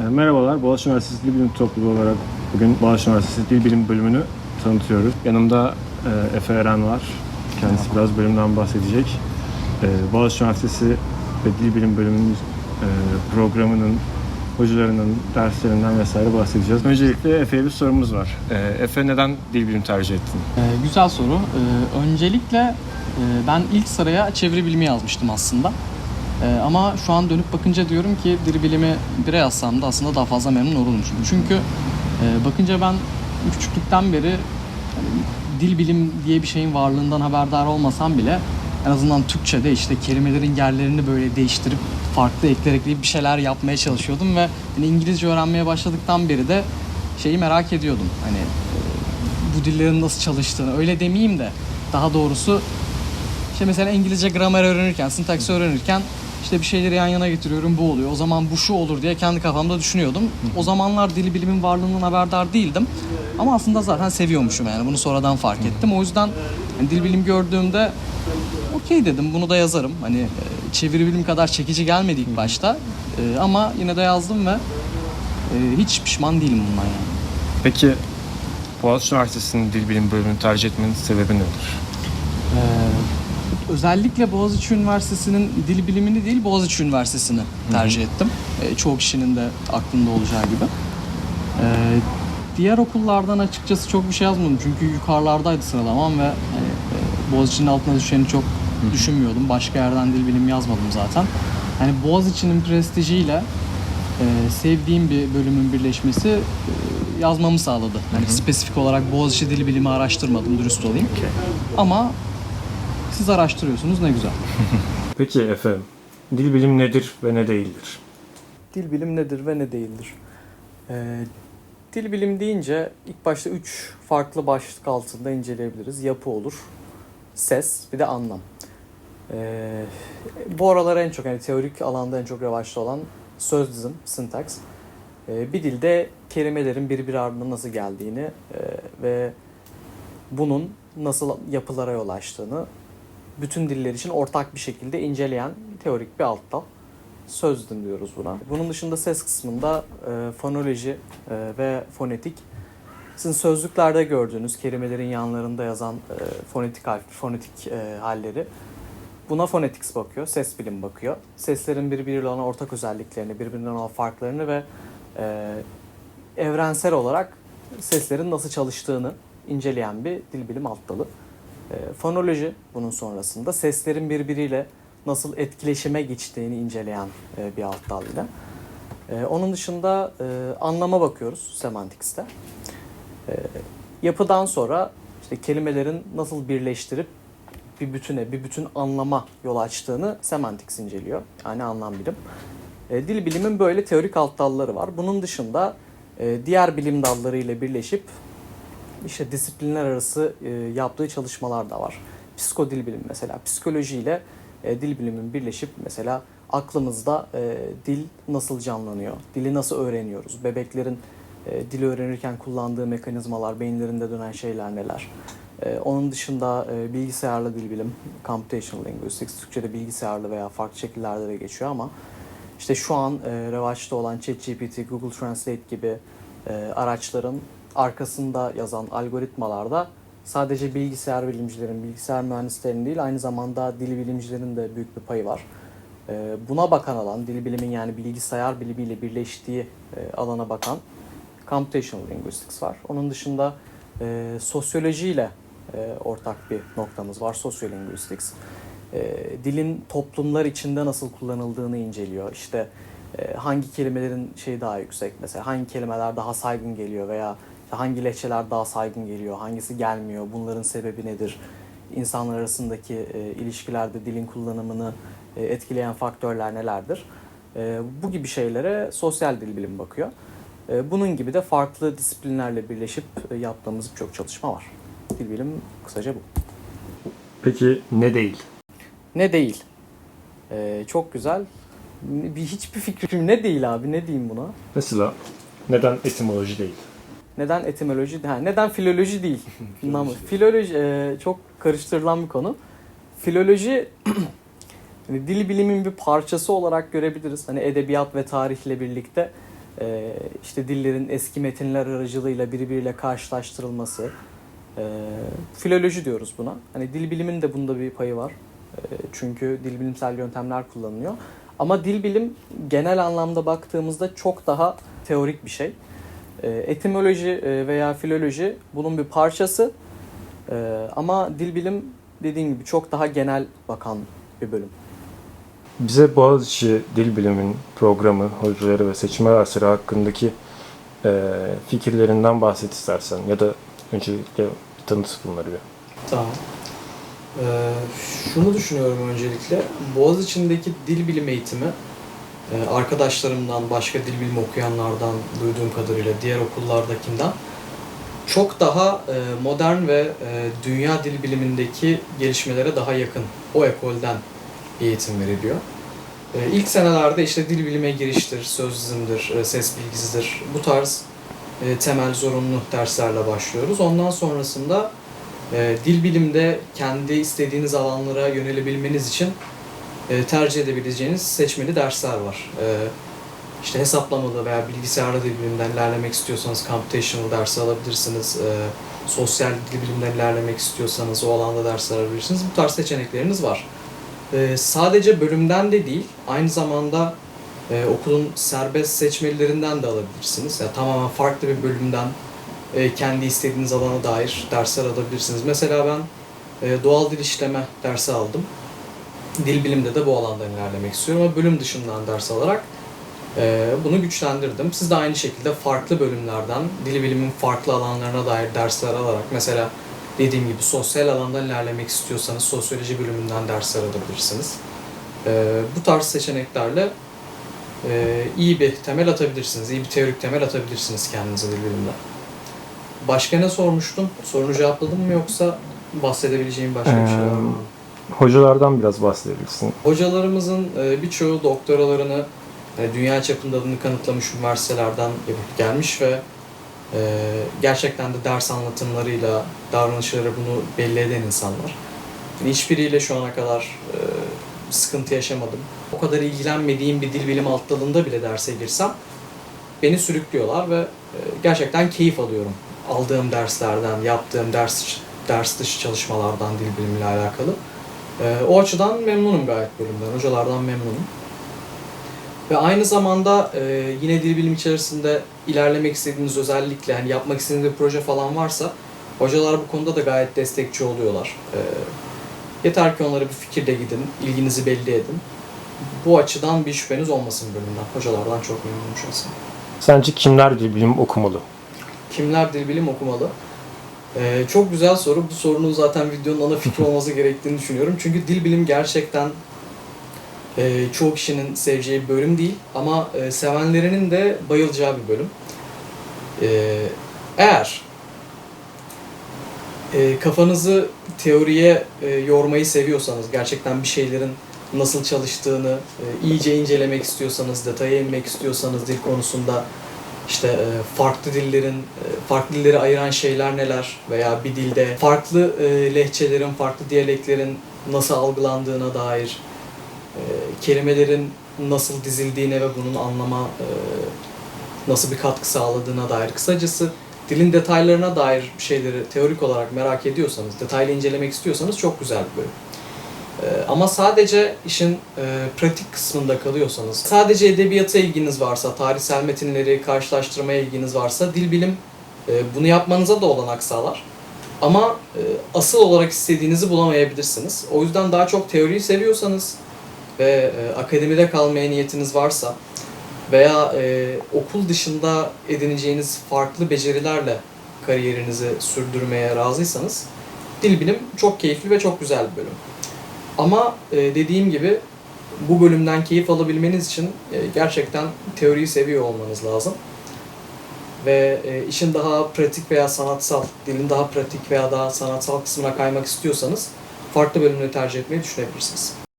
E, merhabalar, Boğaziçi Üniversitesi Dil Bilim Topluluğu olarak bugün Boğaziçi Üniversitesi Dil Bilim bölümünü tanıtıyoruz. Yanımda e, Efe Eren var. Kendisi biraz bölümden bahsedecek. E, Boğaziçi Üniversitesi ve Dil Bilim bölümünün e, programının, hocalarının, derslerinden vesaire bahsedeceğiz. Öncelikle Efe'ye bir sorumuz var. E, Efe neden dil bilim tercih ettin? Ee, güzel soru. Ee, öncelikle e, ben ilk sıraya çeviri bilimi yazmıştım aslında. Ee, ama şu an dönüp bakınca diyorum ki dil bilimi bire yazsam da aslında daha fazla memnun olurmuşum. Çünkü e, bakınca ben küçüklükten beri hani, dil bilim diye bir şeyin varlığından haberdar olmasam bile en azından Türkçe'de işte kelimelerin yerlerini böyle değiştirip farklı ekler ekleyip bir şeyler yapmaya çalışıyordum ve hani İngilizce öğrenmeye başladıktan beri de şeyi merak ediyordum. Hani e, bu dillerin nasıl çalıştığını öyle demeyeyim de daha doğrusu işte mesela İngilizce gramer öğrenirken, sintaksi öğrenirken işte bir şeyleri yan yana getiriyorum bu oluyor. O zaman bu şu olur diye kendi kafamda düşünüyordum. O zamanlar dili bilimin varlığından haberdar değildim. Ama aslında zaten seviyormuşum yani bunu sonradan fark ettim. O yüzden hani dil bilim gördüğümde okey dedim bunu da yazarım. Hani e, çeviri bilim kadar çekici gelmedi ilk başta. E, ama yine de yazdım ve e, hiç pişman değilim bundan yani. Peki Boğaziçi Üniversitesi'nin dil bilim bölümünü tercih etmenin sebebi nedir? Ee, özellikle Boğaziçi Üniversitesi'nin dil bilimini değil Boğaziçi Üniversitesi'ni tercih ettim. Ee, çoğu kişinin de aklında olacağı gibi. Ee, diğer okullardan açıkçası çok bir şey yazmadım çünkü yukarılardaydı sıralamam ve hani, e, Boğaziçi'nin altına düşeni çok düşünmüyordum. Başka yerden dil bilim yazmadım zaten. Hani Boğaziçi'nin prestijiyle e, sevdiğim bir bölümün birleşmesi e, yazmamı sağladı. Hani spesifik olarak Boğaziçi dil bilimi araştırmadım dürüst olayım. Ama siz araştırıyorsunuz ne güzel. Peki Efe, dil bilim nedir ve ne değildir? Dil bilim nedir ve ne değildir? Ee, dil bilim deyince ilk başta üç farklı başlık altında inceleyebiliriz. Yapı olur, ses, bir de anlam. Ee, bu aralar en çok yani teorik alanda en çok revaçta olan söz dizim, syntax. Ee, bir dilde kelimelerin birbiri ardına nasıl geldiğini e, ve bunun nasıl yapılara yol açtığını bütün diller için ortak bir şekilde inceleyen teorik bir alt dal. Söz diyoruz buna. Bunun dışında ses kısmında e, fonoloji e, ve fonetik. Sizin sözlüklerde gördüğünüz kelimelerin yanlarında yazan e, fonetik harf, fonetik e, halleri. Buna phonetics bakıyor, ses bilim bakıyor. Seslerin birbiriyle olan ortak özelliklerini, birbirinden olan farklarını ve e, evrensel olarak seslerin nasıl çalıştığını inceleyen bir dil bilim alt dalı. E, fonoloji bunun sonrasında seslerin birbiriyle nasıl etkileşime geçtiğini inceleyen e, bir alt dal yine. E, onun dışında e, anlama bakıyoruz semantics'te. E, yapıdan sonra işte kelimelerin nasıl birleştirip bir bütüne, bir bütün anlama yol açtığını semantics inceliyor. Yani anlam bilim. Dil bilimin böyle teorik alt dalları var. Bunun dışında e, diğer bilim dalları ile birleşip işte disiplinler arası e, yaptığı çalışmalar da var. Psikodil bilim mesela. Psikoloji ile e, dil bilimin birleşip mesela aklımızda e, dil nasıl canlanıyor, dili nasıl öğreniyoruz, bebeklerin e, dili öğrenirken kullandığı mekanizmalar, beyinlerinde dönen şeyler neler. E, onun dışında e, bilgisayarlı dil bilim, computational linguistics, Türkçe'de bilgisayarlı veya farklı şekillerde de geçiyor ama işte şu an e, revaçta olan ChatGPT, Google Translate gibi e, araçların arkasında yazan algoritmalarda sadece bilgisayar bilimcilerin, bilgisayar mühendislerinin değil aynı zamanda dil bilimcilerin de büyük bir payı var. E, buna bakan alan, dil bilimin yani bilgisayar bilimiyle birleştiği e, alana bakan computational linguistics var. Onun dışında e, sosyolojiyle e, ortak bir noktamız var, sociolinguistics. Dilin toplumlar içinde nasıl kullanıldığını inceliyor. İşte hangi kelimelerin şeyi daha yüksek mesela, hangi kelimeler daha saygın geliyor veya hangi lehçeler daha saygın geliyor, hangisi gelmiyor, bunların sebebi nedir? İnsanlar arasındaki e, ilişkilerde dilin kullanımını e, etkileyen faktörler nelerdir? E, bu gibi şeylere sosyal dil bilim bakıyor. E, bunun gibi de farklı disiplinlerle birleşip e, yaptığımız birçok çalışma var. Dil bilim kısaca bu. Peki ne değil? Ne değil? E, çok güzel. Bir hiçbir fikrim ne değil abi ne diyeyim buna? Mesela neden etimoloji değil? Neden etimoloji? Ha, neden filoloji değil? Namı. Filoloji e, çok karıştırılan bir konu. Filoloji hani dil bilimin bir parçası olarak görebiliriz. Hani edebiyat ve tarihle birlikte e, işte dillerin eski metinler aracılığıyla birbiriyle karşılaştırılması, e, filoloji diyoruz buna. Hani dil bilimin de bunda bir payı var. E, çünkü dil bilimsel yöntemler kullanılıyor. Ama dil bilim genel anlamda baktığımızda çok daha teorik bir şey. E, etimoloji e, veya filoloji bunun bir parçası. E, ama dil bilim dediğim gibi çok daha genel bakan bir bölüm. Bize Boğaziçi Dil Bilim'in programı, hocaları ve seçme dersleri hakkındaki e, fikirlerinden bahset istersen ya da öncelikle tanıt bunları bir. Tamam. Ee, şunu düşünüyorum öncelikle. Boğaziçi'ndeki dil bilim eğitimi e, arkadaşlarımdan, başka dil bilimi okuyanlardan duyduğum kadarıyla diğer okullardakinden çok daha e, modern ve e, dünya dil bilimindeki gelişmelere daha yakın. O ekolden eğitim veriliyor. E, ilk senelerde işte dil bilime giriştir, söz dizimdir, e, ses bilgisidir. Bu tarz temel zorunlu derslerle başlıyoruz. Ondan sonrasında dil bilimde kendi istediğiniz alanlara yönelebilmeniz için e, tercih edebileceğiniz seçmeli dersler var. E, işte hesaplamalı veya bilgisayarlı dil bilimden ilerlemek istiyorsanız computational dersi alabilirsiniz. E, sosyal dil bilimden ilerlemek istiyorsanız o alanda dersler alabilirsiniz. Bu tarz seçenekleriniz var. E, sadece bölümden de değil, aynı zamanda okulun serbest seçmelilerinden de alabilirsiniz. Yani tamamen farklı bir bölümden kendi istediğiniz alana dair dersler alabilirsiniz. Mesela ben doğal dil işleme dersi aldım. Dil bilimde de bu alandan ilerlemek istiyorum ama bölüm dışından ders alarak e, bunu güçlendirdim. Siz de aynı şekilde farklı bölümlerden, dil bilimin farklı alanlarına dair dersler alarak mesela dediğim gibi sosyal alandan ilerlemek istiyorsanız sosyoloji bölümünden dersler alabilirsiniz. E, bu tarz seçeneklerle e, iyi bir temel atabilirsiniz, iyi bir teorik temel atabilirsiniz kendinize dil bilimde. Başka ne sormuştun? Sorunu cevapladım mı yoksa bahsedebileceğim başka bir şey var mı? Hocalardan biraz bahsedebilirsin. Hocalarımızın e, birçoğu doktoralarını e, dünya çapında adını kanıtlamış üniversitelerden gelmiş ve e, gerçekten de ders anlatımlarıyla, davranışları bunu belli eden insanlar. Hiçbiriyle şu ana kadar sıkıntı yaşamadım. O kadar ilgilenmediğim bir dil bilim alt dalında bile derse girsem beni sürüklüyorlar ve gerçekten keyif alıyorum. Aldığım derslerden, yaptığım ders ders dışı çalışmalardan dil bilimiyle alakalı. E, o açıdan memnunum gayet bölümden, hocalardan memnunum. Ve aynı zamanda e, yine dil bilim içerisinde ilerlemek istediğiniz özellikle hani yapmak istediğiniz bir proje falan varsa hocalar bu konuda da gayet destekçi oluyorlar. E, yeter ki onlara bir fikirle gidin, ilginizi belli edin. Bu açıdan bir şüpheniz olmasın bölümden. Hocalardan çok memnunum şahsen. Sence kimler dil bilim okumalı? Kimler dil bilim okumalı? Ee, çok güzel soru. Bu sorunun zaten videonun ana fikri olması gerektiğini düşünüyorum. Çünkü dil bilim gerçekten e, çoğu kişinin seveceği bir bölüm değil. Ama e, sevenlerinin de bayılacağı bir bölüm. Ee, eğer e, kafanızı teoriye e, yormayı seviyorsanız, gerçekten bir şeylerin nasıl çalıştığını e, iyice incelemek istiyorsanız, detaya inmek istiyorsanız dil konusunda işte e, farklı dillerin, e, farklı dilleri ayıran şeyler neler veya bir dilde farklı e, lehçelerin, farklı diyaleklerin nasıl algılandığına dair, kelimelerin nasıl dizildiğine ve bunun anlama nasıl bir katkı sağladığına dair, kısacası dilin detaylarına dair şeyleri teorik olarak merak ediyorsanız, detaylı incelemek istiyorsanız çok güzel bir bölüm. Ee, Ama sadece işin e, pratik kısmında kalıyorsanız, sadece edebiyata ilginiz varsa, tarihsel metinleri karşılaştırmaya ilginiz varsa dil bilim e, bunu yapmanıza da olanak sağlar. Ama e, asıl olarak istediğinizi bulamayabilirsiniz. O yüzden daha çok teoriyi seviyorsanız ve akademide kalmaya niyetiniz varsa veya okul dışında edineceğiniz farklı becerilerle kariyerinizi sürdürmeye razıysanız dil bilim çok keyifli ve çok güzel bir bölüm. Ama e, dediğim gibi bu bölümden keyif alabilmeniz için e, gerçekten teoriyi seviyor olmanız lazım. Ve e, işin daha pratik veya sanatsal, dilin daha pratik veya daha sanatsal kısmına kaymak istiyorsanız farklı bölümleri tercih etmeyi düşünebilirsiniz.